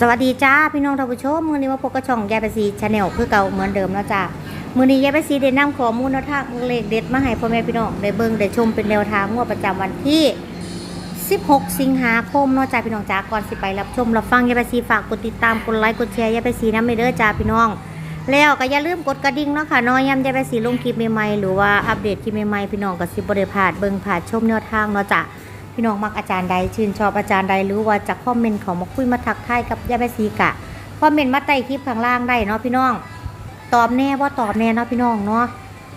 สวัสดีจ้าพี่น้องท่านผู้ชมมือนี้มาพบกับช่องยายไปซีชาแนลคือเก่าเหมือนเดิมแล้วจ้ามือนี้ยายไปซีได้นำข้อมูลแนวทางเลขเด็ดมาให้พ่อแม่พี่น้องได้เบิ่งได้ชมเป็นแนวทางงวดประจำวันที่ 16 สิงหาคมนาะจ้าพี่น้องจ้าก่อนสิไปรับชมรับฟังยายไปซีฝากกดติดตามกดไลค์กดแชร์ยายไปซีน้ำไม่เด้อจ้าพี่น้อง แล้วก็อย่าลืมกดกระดิ่งเนาะค่ะน้อยย้ำยายไปซีลงคลิปใหม่ๆหรือว่าอัปเดตคลิปใหม่ๆพี่น้องก็สิบ่ได้พลาดเบิ่งผ่านชมแนวทางเนาะจ้า พี่น้องมักอาจารย์ใดชื่นชอบอาจารย์ใดหรือว่าจะคอมเมนต์เขามาคุยมาทักทายกับยาแม่ซีกะคอมเมนต์มาใต้คลิปข้างล่างได้เนาะพี่น้อง ตอบแน่ว่าตอบแน่เนาะพี่น้องเนาะ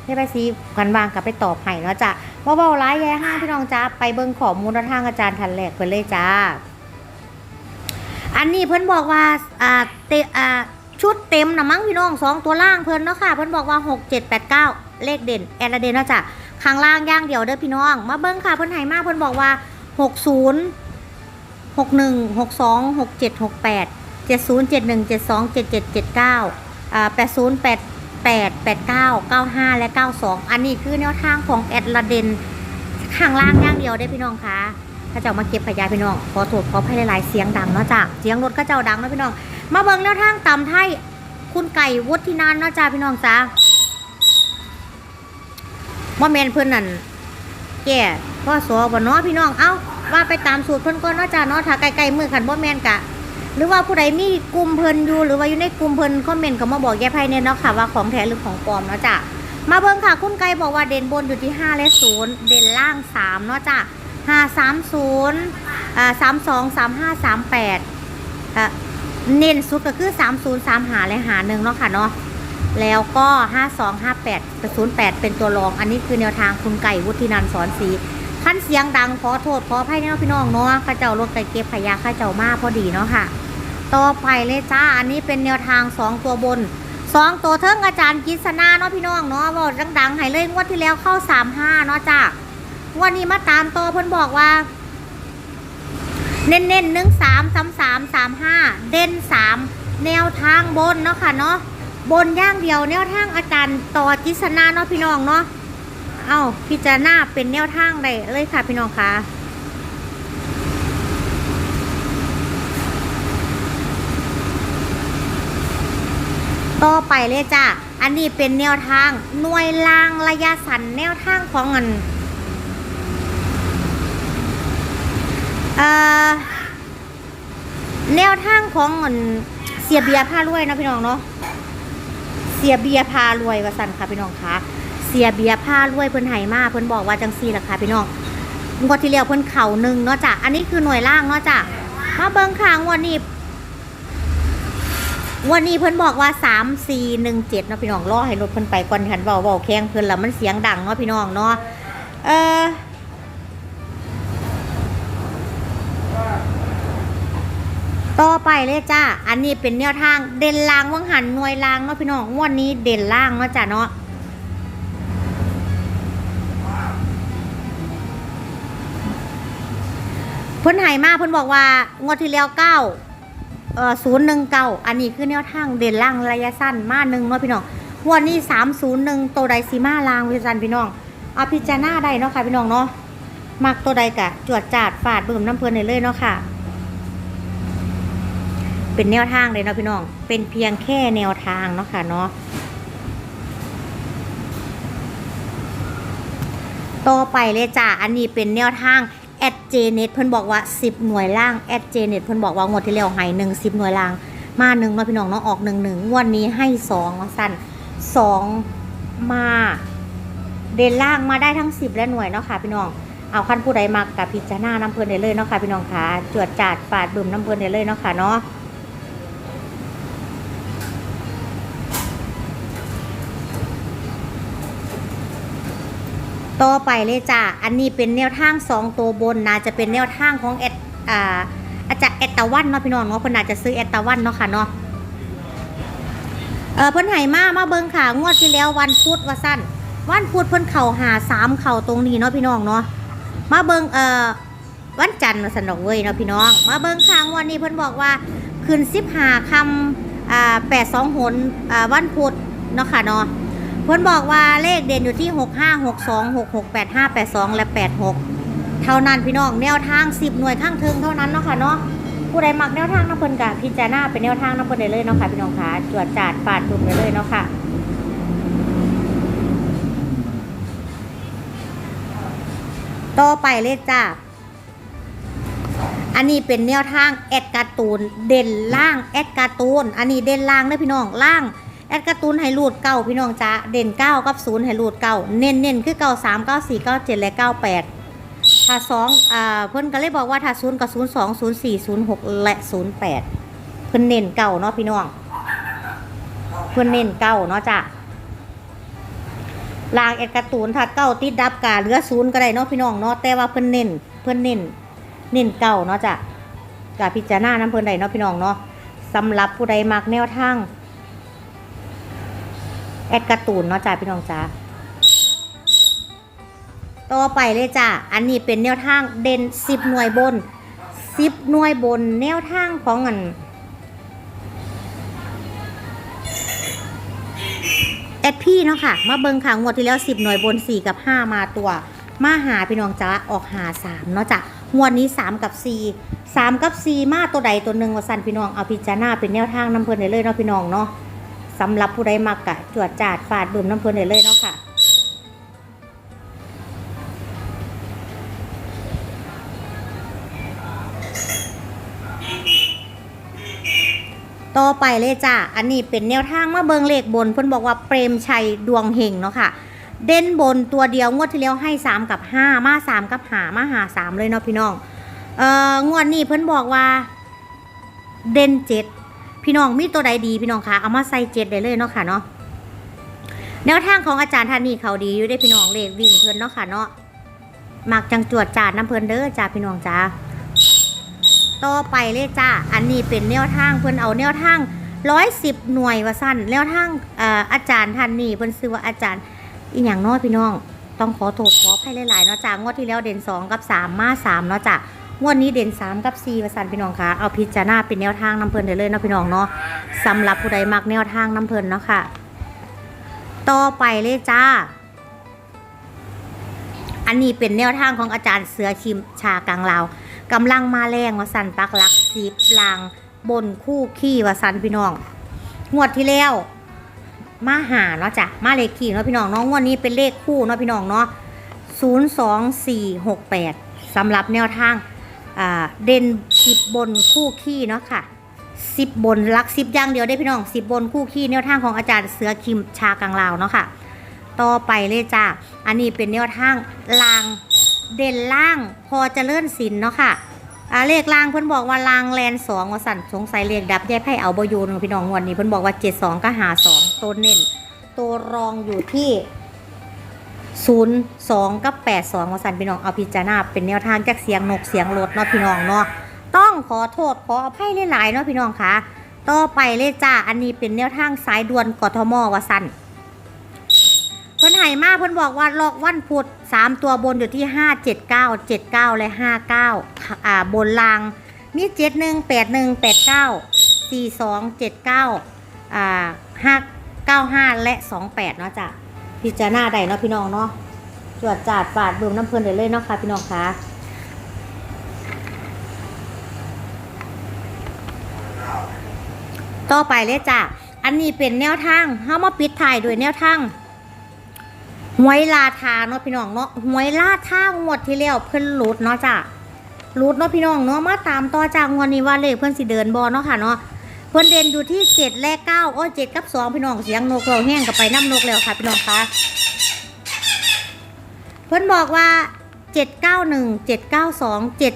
ยาแม่ซีกันวางกับไปตอบให้เนาะจ้ะว่าเบาร้ายแย่ห้างพี่น้องจ้าไปเบิ่งข้อมูลทางอาจารย์ทันแหลกไปเลยจ้า อันนี้เพิ่นบอกว่าอ่าเตอ่าชุดเต็มนะมั้งพี่น้องสองตัวล่างเพิ่นเนาะค่ะเพิ่นบอกว่าหกเจ็ดแปดเก้าเลขเด่นแอดเดนเนาะจ้ะข้างล่างย่างเดียวเด้อพี่น้อง มาเบิ่งค่ะเพิ่นให้มากเพิ่นบอกว่า หกศูนย์หกหนึ่งหกสองหกเจ็ดหกแปดเจ็ดศูนย์เจ็ดหนึ่งเจ็ดสองเจ็ดเจ็ดเจ็ดเก้าอ่าแปดศูนย์แปดแปดแปดเก้าเก้าห้าและเก้าสองอันนี้คือแนวทางของแอดลาเดนข้างล่างอย่างเดียวได้พี่น้องคะถ้าเจ้ามาเก็บขยายพี่น้องขอโทษขอให้หลายๆเสียงดังเนาะจ้ะเสียงรถก็เจ้าดังเนาะพี่น้อง มาเบิ่งแนวทางตำไทยคุณไก่วุฒินันท์เนาะจ้ะพี่น้องจ้าว่าแมนเพื่อนนั่นแก่พ่อสอบ่เนาะพี่น้องเอ้า ว่าไปตามสูตรเพิ่นก่อนเนาะจ้าเนาะถ้าไกลๆมือขันบ่แม่นกะ หรือว่าผู้ใดมีกลุ่มเพิ่นอยู่หรือว่าอยู่ในกลุ่มเพิ่นคอมเมนต์ก็มาบอกแย่ไพ่เนี่ยเนาะค่ะว่าของแท้หรือของปลอมเนาะจ้ะมาเบิ่งค่ะคุณไก่บอกว่าเด่นบนอยู่ที่ 5 และ 0 เด่นล่าง 3 เนาะจ้ะ5 3 0อ่า32 35 38อะเน้นสุดก็คือ30 3หาและหาหนึ่งเนาะค่ะเนาะแล้วก็5258 08เป็นตัวรอง อันนี้คือแนวทางคุณไก่วุฒินันสอนสี ขั้นเสียงดังขอโทษขออภัยเนาะพี่น้องเนาะข้าเจ้ารถไก่เก็บขยะข้าเจ้ามาพอดีเนาะค่ะ ต่อไปเลยจ้าอันนี้เป็นแนวทาง2ตัวบน2ตัวเทิงอาจารย์กิษณาเนาะพี่น้องเนาะบอกดังๆให้เลยงวดที่แล้วเข้า35เนาะจ้าวันนี้มาตามตัวเพิ่นบอกว่า เน้นเน้นหนึ่งสามสามสามสามห้าเด่นสามแนวทางบนเนาะค่ะเนาะบนย่างเดียวแนวทางอาจารย์ต่อจิษณาเนาะพี่น้องเนาะ เอาพิจารณาเป็นแนวทางได้เลยค่ะพี่น้องค่ะต่อไปเลยจ้าอันนี้เป็นแนวทางหน่วยลางระยะสั้นแนวทางของเงินแนวทางของเงินเสียเบียร์พารวยนะพี่น้องเนาะเสียเบียร์พารวยว่าสั่นค่ะพี่น้องคะ เสียเบียร์พารวยเพิ่นไห้มาเพิ่นบอกว่าจังซี่ล่ะค่ะพี่น้องงวดที่แล้วเพิ่นเข่าหนึ่งเนาะจ้ะอันนี้คือหน่วยล่างเนาะจ้ะมาเบิ่งข้างวันนี้วันนี้เพิ่นบอกว่าสามสี่หนึ่งเจ็ดเนาะพี่น้องรอให้รถเพิ่นไปก่อนคันเบาเบาแข้งเพิ่นแล้วมันเสียงดังเนาะพี่น้องเนาะเออต่อไปเลยจ้า อันนี้เป็นแนวทางเด่นล่างว่างหันหน่วยล่างเนาะพี่น้องวันนี้เด่นล่างเนาะจ้ะเนาะ เพิ่นใหายมาเพิ่นบอกว่างวดที่แล้วเก้าเอ่อศูนย์หนึ่งเก้าอันนี้คือแนวทางเด่นล่างระยะสั้นมาหนึ่งเนาะพี่น้องงวันนี้สามศูนย์หนึ่งตัวใดสีมาล่างวิจันพี่น้องเอาพิจารณาได้เนาะค่ะพี่น้องเนาะมักตัวใดกะจวดจาดฝาดเบิ่มน้ำเพลินเลยเนาะค่ะ เป็นแนวทางเลยเนาะพี่น้อง เป็นเพียงแค่แนวทางเนาะค่ะเนาะต่อไปเลยจ้าอันนี้เป็นแนวทาง แอดเจเน็ตเพิ่นบอกว่า 10 หน่วยล่างแอดเจเน็ตเพิ่นบอกว่างวดที่แล้วให้หนึ่งสิบหน่วยล่าง มาหนึ่งเนาะพี่น้องเนาะออกหนึ่งหนึ่งงวันนี้ให้สองว่าสั้นสองมาเด่นล่างมาได้ทั้ง 10 และหน่วยเนาะค่ะพี่น้องเอาขั้นผู้ใดมากกับพิจารณาน้ำเพลินได้เลยเนาะค่ะพี่น้องค่ะจวดจาดปาดบึมน้ำเพลินได้เลยเนาะค่ะเนาะ ต่อไปเลยจ้าอันนี้เป็นแนวทางสองตัวบนนะจะเป็นแนวทางของแอดอ่าอาจารย์แอดตะวันเนาะพี่น้องเนาะเพิ่นอาจจะซื้อแอดตะวันเนาะค่ะเนาะเออเพิ่นให้มามาเบิ่งค่ะงวดที่แล้ววันพุธว่าสั้นวันพุธเพิ่นเข่าหาสามเข่าตรงนี้เนาะพี่น้องเนาะมาเบิ่งเอ่อวันจันทร์วันดอกเว้ยเนาะพี่น้อง มาเบิ่งค่ะงวันนี้เพิ่นบอกว่าคืนสิบหาคำอ่าแปดสองหนอ่าวันพุธเนาะค่ะเนาะ เพิ่นบอกว่าเลขเด่นอยู่ที่ 6 5 6 2 6 6 8 5 8 2 และ 86 เท่านั้นพี่น้องแนวทาง 10 หน่วยข้างเทิงเท่านั้นเนาะค่ะเนาะผู้ใดมักแนวทางน้ำเพิ่นกะพิจารณาเป็นแนวทางน้ำเพิ่นได้เลยเนาะค่ะพี่น้องคะจวดจาดปาดดุมได้เลยเนาะค่ะต่อไปเลยจ้าอันนี้เป็นแนวทางแอดการ์ตูนเด่นล่างแอดการ์ตูนอันนี้เด่นล่างเด้อพี่น้องล่าง แอดการ์ตูนให้รูดเก้าพี่น้องจ้าเด่นเก้ากับศูนย์ให้รูดเก้าเน้นเน้นคือเก้าสามเก้าสี่เก้าเจ็ดและเก้าแปดถ้าสองอ่าเพิ่อนก็เลยบอกว่าถ้าศูนย์กับศูนย์สองศูนย์สี่ศูนย์หกและศูนย์แปดเพิ่อนเน้นเก้าเนาะพี่น้อง เพิ่อนเน้นเก้าเนาะจ้าลางแอดการ์ตูนถ้าเก้าติดดับกาเหลือศูนย์ก็ได้เนาะพี่น้องเนาะแต่ว่าเพิ่อนเน้นเพิ่อนเน้นเน้นเก้าเนาะจ้ะกาพิจารณาน้ำเพิ่อนได้เนาะพี่น้องเนาะสำหรับผู้ใดมักแนวทาง แอดการ์ตูนเนาะจ้ะพี่น้องจ้าต่อไปเลยจ้ะอันนี้เป็นแนวทางเด่นสิบหน่วยบนสิบหน่วยบนแนวทางของอันแอดพี่เนาะค่ะ มาเบิงค่ะงวดที่แล้ว10หน่วยบน4กับ5มาตัว มาหาพี่น้องจ้าออกหา3เนาะจ้ะงวดนี้3กับ4 3กับ4มาตัวใดตัวหนึ่งว่าสันพี่น้องเอาพิจารณาเป็นแนวทางน้ำเพลินได้เลยเนาะพี่น้องเนาะ สำหรับผู้ใดมักกะจวดจาดฟาดดื่มน้ำเพลินได้เลยเนาะค่ะต่อไปเลยจ้า อันนี้เป็นแนวทางมาเบิงเลขบน เพิ่นบอกว่าเปรมชัยดวงเฮงเนาะค่ะ เด่นบนตัวเดียวงวดที่แล้วให้ 3 กับ 5 มา 3 กับหามาหา 3 เลยเนาะพี่น้อง เอ่องวดนี้เพิ่นบอกว่า เด่นเจ็ด พี่น้องมีตัวใดดีพี่น้องคะเอามาใส่เจ็ดได้เลยเนาะค่ะเนาะแนวทางของอาจารย์ท่านนี้เขาดีอยู่ได้พี่น้องเลขวิ่งเพิ่นเนาะค่ะเนาะมักจังจวดจาดน้ำเพิ่นเด้อจ้าพี่น้องจ้าต่อไปเลยจ้าอันนี้เป็นแนวทางเพิ่นเอาแนวทางร้อยสิบหน่วยว่าสั้นแนวทางออาจารย์ท่านนี้เพิ่นซื้อว่าอาจารย์อีหยังน้อยพี่น้อง ต้องขอโทษขออภัยหลายๆเนาะจ้างวดที่แล้วเด่นสองกับสามมาสามเนาะจ้า งวดนี้เด่นสามกับสี่ว่าสั้นพี่น้องคะเอาพิจารณาเป็นแนวทางน้ำเพลินได้เลยเนาะพี่น้องเนาะสำหรับผู้ใดมักแนวทางน้ำเพลินเนาะค่ะ ต่อไปเลยจ้า อันนี้เป็นแนวทางของอาจารย์เสือคิมชากลางลาวกำลังมาแรงวสันปักหลักสิบลางบนคู่ขี้วสันพี่น้อง งวดที่แล้วมาหาเนาะจ้ะมาเลขขี่เนาะพี่น้องเนาะงวดนี้เป็นเลขคู่เนาะพี่น้องเนาะศูนย์สองสี่หกแปดสำหรับแนวทาง เด่นสิบบนคู่ขี้เนาะค่ะสิบบนลักสิบอย่างเดียวได้พี่น้องสิบบนคู่ขี้แนวทางของอาจารย์เสือคิมชากลางลาวเนาะค่ะ ต่อไปเลยจ้าอันนี้เป็นแนวทางลางเด่นล่างพอจเจริญศิลป์เนาะค่ะอาเลขล่างเพิ่นบอกว่าลางแลนสองว่าสั่นสงสัยเลขดับแยกให้เอาบอยูนพี่น้องงวันนี้เพิ่นบอกว่าเจ็ดสองก็หาสองตัวเน้นตัวรองอยู่ที่ ศูนย์สองกับแปดสองวสันพี่น้องเอาพิจารณาเป็นแนวทางจากเสียงนกเสียงรถเนาะพี่น้องเนาะต้องขอโทษขออภัยหลายๆเนาะพี่น้องค่ะ ต่อไปเลยจ้าอันนี้เป็นแนวทางสายด่วนกทมวสันเพิ่นให้มาเพิ่นบอกว่าลอกวันพุธสามตัวบนอยู่ที่ห้าเจ็ดเก้าเจ็ดเก้าและห้าเก้าอ่าบนลางมีเจ็ดหนึ่งแปดหนึ่งแปดเก้าสี่สองเจ็ดเก้าอ่าห้าเก้าห้าและสองแปดเนาะจ้ะ พิจารณาได้เนาะพี่น้องเนาะจวดจาดฝาดเบิ่มน้ำเพลินได้เลยเนาะค่ะพี่น้องคะต่อไปเลยจ้ะ อันนี้เป็นแนวทางเฮามาปิดถ่ายด้วยแนวทางหวยลาทาเนาะพี่น้องเนาะหวยลาทางวดที่แล้วเพิ่นหลุดเนาะจ้ะหลุดเนาะพี่น้องเนาะมาตามต่อจากงวดนี้ว่าเลขเพิ่นสิเดินบ่เนาะค่ะเนาะ เพิ่นเด่นอยู่ที่7และ9โอ้ย7กับ2พี่น้องเสียงนกเราแห้งกับไปน้ำนกแล้วค่ะพี่น้องคะเพิ่นบอกว่า791 792 720 750สองเจ็ด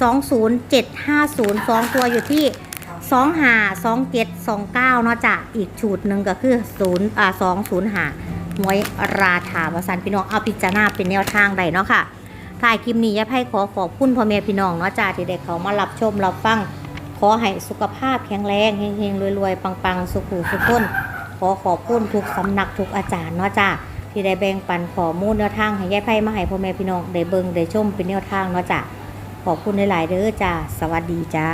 สองศูนย์เจ็ดห้าศูนย์สองตัวอยู่ที่สองหาสองเจ็ดสองเก้าเนาะจ้ะอีกชุดหนึ่งก็คือศูนย์อ่าสองศูนย์หาหวยราถาวสันพี่น้องเอาพิจารณาเป็นแนวทางใดเนาะค่ะถ่ายคลิปนี้ยายไพ่ขอขอบคุณพ่อแม่พี่น้องเนาะจ้าที่ได้เขามารับชมรับฟัง ขอให้สุขภาพแข็งแรงเฮงๆรวยๆ ปังๆ สุขุสุขคนขอขอบคุณทุกสำนักทุกอาจารย์เนาะจ้าที่ได้แบ่งปันขอมูลแนวทางให้ยายไพ่มาให้พ่อแม่พี่น้องได้เบิ่งได้ชมเป็นแนวทางเนาะจ้าขอบคุณหลายๆเด้อจ้าสวัสดีจ้า